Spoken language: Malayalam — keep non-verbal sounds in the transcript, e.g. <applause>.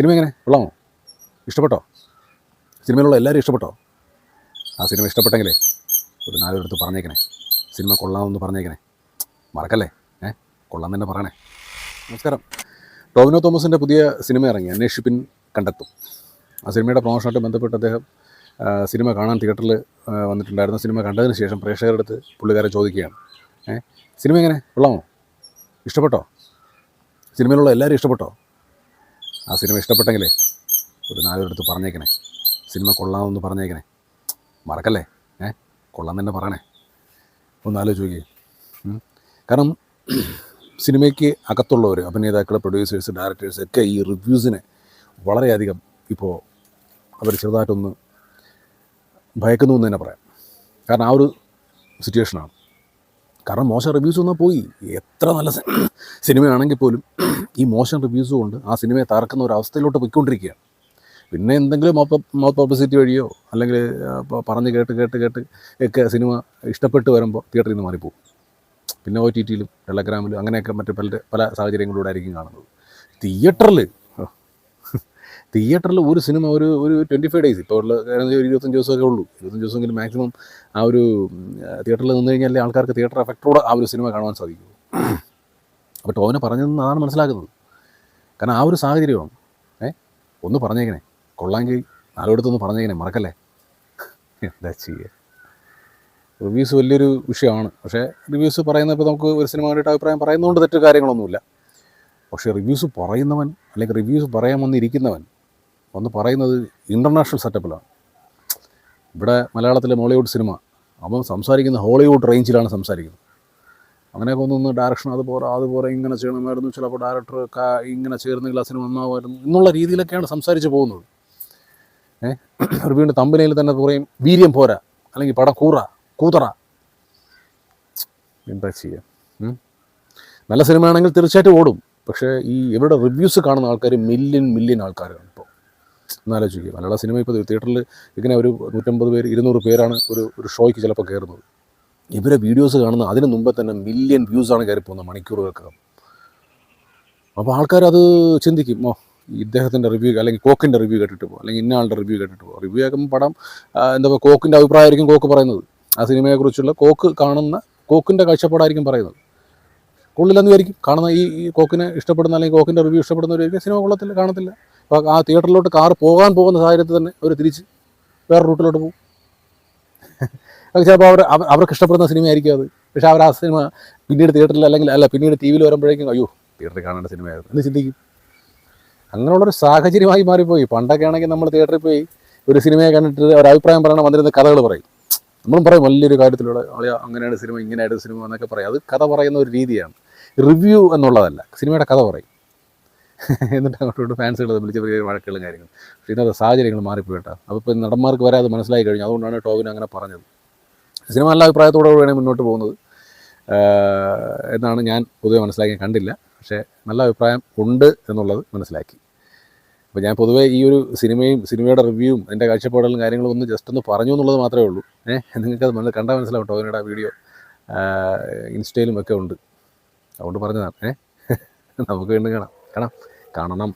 സിനിമ എങ്ങനെ? കൊള്ളാമോ? ഇഷ്ടപ്പെട്ടോ? സിനിമയിലുള്ള എല്ലാവരും ഇഷ്ടപ്പെട്ടോ? ആ സിനിമ ഇഷ്ടപ്പെട്ടെങ്കിലേ ഒരു നാലുപേരടുത്ത് പറഞ്ഞേക്കണേ. സിനിമ കൊള്ളാമെന്ന് പറഞ്ഞേക്കണേ. മറക്കല്ലേ? ഏ? കൊള്ളാം തന്നെ പറയണേ. നമസ്കാരം. ടോവിനോ തോമസിന്റെ പുതിയ സിനിമ ഇറങ്ങി. അന്വേഷിപ്പിൻ കണ്ടെത്തും. ആ സിനിമയുടെ പ്രൊമോഷനായിട്ട് ബന്ധപ്പെട്ട് അദ്ദേഹം സിനിമ കാണാൻ തിയേറ്ററിൽ വന്നിട്ടുണ്ടായിരുന്ന. സിനിമ കണ്ടതിന് ശേഷം പ്രേക്ഷകരുടെ അടുത്ത് പുള്ളിക്കാരെ ചോദിക്കുകയാണ്. ഏ? സിനിമ എങ്ങനെ? കൊള്ളാമോ? ഇഷ്ടപ്പെട്ടോ? സിനിമയിലുള്ള എല്ലാവരും ഇഷ്ടപ്പെട്ടോ? ആ സിനിമ ഇഷ്ടപ്പെട്ടെങ്കിലേ ഒരു നാലുപേരെടുത്ത് പറഞ്ഞേക്കണേ. സിനിമ കൊള്ളാമെന്ന് പറഞ്ഞേക്കണേ. മറക്കല്ലേ? ഏ? കൊള്ളാം തന്നെ പറയണേ. ഒന്ന് ആലോചിച്ച് കാരണം സിനിമയ്ക്ക് അകത്തുള്ളവർ അഭിനേതാക്കൾ പ്രൊഡ്യൂസേഴ്സ് ഡയറക്ടേഴ്സ് ഒക്കെ ഈ റിവ്യൂസിനെ വളരെയധികം ഇപ്പോൾ അവർ ചെറുതായിട്ടൊന്ന് ഭയക്കുന്നു എന്ന് തന്നെ പറയാം. കാരണം ആ ഒരു സിറ്റുവേഷനാണ് കാരണം മോശം റിവ്യൂസ് ഒന്നും പോയി. എത്ര നല്ല സിനിമയാണെങ്കിൽ പോലും ഈ മോശം റിവ്യൂസ് കൊണ്ട് ആ സിനിമയെ തറക്കുന്ന ഒരു അവസ്ഥയിലോട്ട് പോയിക്കൊണ്ടിരിക്കുകയാണ്. പിന്നെ എന്തെങ്കിലും മൗത്ത് പബ്ലിസിറ്റി വഴിയോ അല്ലെങ്കിൽ പറഞ്ഞ് കേട്ട് കേട്ട് കേട്ട് ഒക്കെ സിനിമ ഇഷ്ടപ്പെട്ട് വരുമ്പോൾ തിയേറ്ററിൽ നിന്ന് മാറിപ്പോകും. പിന്നെ ഒ ടി ടിയിലും ടെലഗ്രാമിലും അങ്ങനെയൊക്കെ മറ്റു പല പല സാഹചര്യങ്ങളിലൂടെ ആയിരിക്കും കാണുന്നത്. തിയേറ്ററിൽ തിയേറ്ററിൽ ഒരു സിനിമ ഒരു ഒരു ട്വന്റി ഫൈവ് ഡേയ്സ് ഇപ്പോൾ ഉള്ള കാരണം ഒരു ഇരുപത്തഞ്ച് ദിവസമൊക്കെ ഉള്ളൂ. ഇരുപത്തഞ്ച് ദിവസമെങ്കിലും മാക്സിമം ആ ഒരു തിയേറ്ററിൽ നിന്ന് കഴിഞ്ഞാൽ ആൾക്കാർക്ക് തിയേറ്റർ എഫക്റ്റോടെ ആ ഒരു സിനിമ കാണുവാൻ സാധിക്കും അപ്പോൾ ടോവിനെ പറഞ്ഞതെന്ന് അതാണ് മനസ്സിലാക്കുന്നത്. കാരണം ആ ഒരു സാഹചര്യമാണ്. ഏ? ഒന്ന് പറഞ്ഞേക്കണേ. കൊള്ളാമെങ്കിൽ നാലോടത്തൊന്ന് പറഞ്ഞേക്കണേ. മറക്കല്ലേ? എന്താ ചെയ്യുക റിവ്യൂസ് വലിയൊരു വിഷയമാണ്. പക്ഷേ റിവ്യൂസ് പറയുന്നത് ഇപ്പോൾ നമുക്ക് ഒരു സിനിമ വേണ്ടിയിട്ട് അഭിപ്രായം പറയുന്നതുകൊണ്ട് തെറ്റ് കാര്യങ്ങളൊന്നുമില്ല. പക്ഷേ റിവ്യൂസ് പറയുന്നവൻ അല്ലെങ്കിൽ റിവ്യൂസ് പറയാൻ വന്നിരിക്കുന്നവൻ വന്ന് പറയുന്നത് ഇന്റർനാഷണൽ സെറ്റപ്പിലാണ് ഇവിടെ മലയാളത്തിലെ മോളിവുഡ് സിനിമ. അവൻ സംസാരിക്കുന്ന ഹോളിവുഡ് റേഞ്ചിലാണ് സംസാരിക്കുന്നത്. അങ്ങനെയൊക്കെ ഒന്നൊന്ന് ഡയറക്ഷൻ അതുപോലെ അതുപോലെ ഇങ്ങനെ ചെയ്യണമായിരുന്നു. ചിലപ്പോൾ ഡയറക്ടർ ഇങ്ങനെ ചേർന്നെങ്കിൽ ആ സിനിമ നന്നാവുമായിരുന്നു എന്നുള്ള രീതിയിലൊക്കെയാണ് സംസാരിച്ച് പോകുന്നത്. ഏഹ് വീണ്ടും തമ്പനയിൽ തന്നെ പറയും വീര്യം പോരാ. അല്ലെങ്കിൽ പടം കൂറ കൂതറ. എന്താ ചെയ്യുക ഉം? നല്ല സിനിമയാണെങ്കിൽ തീർച്ചയായിട്ടും ഓടും. പക്ഷേ ഈ ഇവരുടെ റിവ്യൂസ് കാണുന്ന ആൾക്കാർ മില്യൺ മില്യൺ ആൾക്കാരാണ്. എന്നാലോചിക്കുക മലയാള സിനിമ ഇപ്പോൾ തിയേറ്ററിൽ ഇങ്ങനെ ഒരു നൂറ്റമ്പത് പേര് ഇരുന്നൂറ് പേരാണ് ഒരു ഒരു ഷോയ്ക്ക് ചിലപ്പോൾ കയറുന്നത്. ഇവരെ വീഡിയോസ് കാണുന്ന അതിന് മുമ്പേ തന്നെ മില്യൺ വ്യൂസാണ് കയറി പോകുന്നത് മണിക്കൂറുകൾക്കകം. അപ്പോൾ ആൾക്കാർ അത് ചിന്തിക്കും ഓ ഇദ്ദേഹത്തിന്റെ റിവ്യൂ അല്ലെങ്കിൽ കോക്കിന്റെ റിവ്യൂ കേട്ടിട്ട് പോകും അല്ലെങ്കിൽ ഇന്ന ആളുടെ റിവ്യൂ കേട്ടിട്ട് പോകും. റിവ്യൂ ആക്കുമ്പോൾ പടം എന്താ പറയുക കോക്കിന്റെ അഭിപ്രായമായിരിക്കും കോക്ക് പറയുന്നത്. ആ സിനിമയെക്കുറിച്ചുള്ള കോക്ക് കാണുന്ന കോക്കിന്റെ കാഴ്ചപ്പാടായിരിക്കും പറയുന്നത്. കൊള്ളില്ലെന്ന് വിചാരിക്കും? കാണുന്ന ഈ കോക്കിനെ ഇഷ്ടപ്പെടുന്ന അല്ലെങ്കിൽ കോക്കിന്റെ റിവ്യൂ ഇഷ്ടപ്പെടുന്നവരായിരിക്കും സിനിമ കൊള്ളത്തില്ല കാണത്തില്ല. അപ്പോൾ ആ തിയേറ്ററിലോട്ട് കാർ പോകാൻ പോകുന്ന സാഹചര്യത്തിൽ തന്നെ അവർ തിരിച്ച് വേറെ റൂട്ടിലോട്ട് പോകും. <laughs> അത് ചിലപ്പോൾ അവർ അവ- അവർക്ക് ഇഷ്ടപ്പെടുന്ന സിനിമയായിരിക്കും അത്. പക്ഷേ അവർ ആ സിനിമ പിന്നീട് തിയേറ്ററിൽ അല്ലെങ്കിൽ അല്ല പിന്നീട് ടി വിയിൽ വരുമ്പോഴേക്കും അയ്യോ തിയേറ്ററിൽ കാണേണ്ട സിനിമയായിരുന്നു എന്ന് ചിന്തിക്കും. അങ്ങനെയുള്ളൊരു സാഹചര്യമായി മാറിപ്പോയി. പണ്ടൊക്കെ ആണെങ്കിൽ നമ്മൾ തിയേറ്ററിൽ പോയി ഒരു സിനിമയെ കണ്ടിട്ട് ഒരു അഭിപ്രായം പറയണം വന്നിരുന്ന കഥകൾ പറയും. നമ്മളും പറയും വലിയൊരു കാര്യത്തിലൂടെ അളിയ അങ്ങനെയാണ് സിനിമ ഇങ്ങനെയായിട്ട് സിനിമ എന്നൊക്കെ പറയും. അത് കഥ പറയുന്ന ഒരു രീതിയാണ്. റിവ്യൂ എന്നുള്ളതല്ല സിനിമയുടെ കഥ പറയും. എന്നിട്ട് അങ്ങോട്ട് ഫാൻസുകൾ തമ്മിൽ ചെറിയ വഴക്കുകളും കാര്യങ്ങളും. പക്ഷേ ഇന്നത്തെ സാഹചര്യങ്ങൾ മാറിപ്പോയിട്ടാ അപ്പോൾ ഇപ്പോൾ നടന്മാർക്ക് വരെ അത് മനസ്സിലായി കഴിഞ്ഞു. അതുകൊണ്ടാണ് ടോവിൻ അങ്ങനെ പറഞ്ഞത്. സിനിമ നല്ല അഭിപ്രായത്തോടെ വേണേൽ മുന്നോട്ട് പോകുന്നത്. എന്നാണ് ഞാൻ പൊതുവെ മനസ്സിലാക്കി കണ്ടില്ല. പക്ഷേ നല്ല അഭിപ്രായം ഉണ്ട് എന്നുള്ളത് മനസ്സിലാക്കി. അപ്പോൾ ഞാൻ പൊതുവേ ഈ ഒരു സിനിമയും സിനിമയുടെ റിവ്യൂവും എന്റെ കാഴ്ചപ്പാടുകളും കാര്യങ്ങളും ഒന്ന് ജസ്റ്റ് ഒന്ന് പറഞ്ഞു എന്നുള്ളത് മാത്രമേ ഉള്ളൂ. ഏഹ് നിങ്ങൾക്കത് മനസ്സിൽ കണ്ടാൽ മനസ്സിലാവും. ടോവിനയുടെ വീഡിയോ ഇൻസ്റ്റയിലും ഒക്കെ ഉണ്ട്. അതുകൊണ്ട് പറഞ്ഞതാണ്. ഏഹ് നമുക്ക് വീണ്ടും കാണാം. കാണാം കാണണം.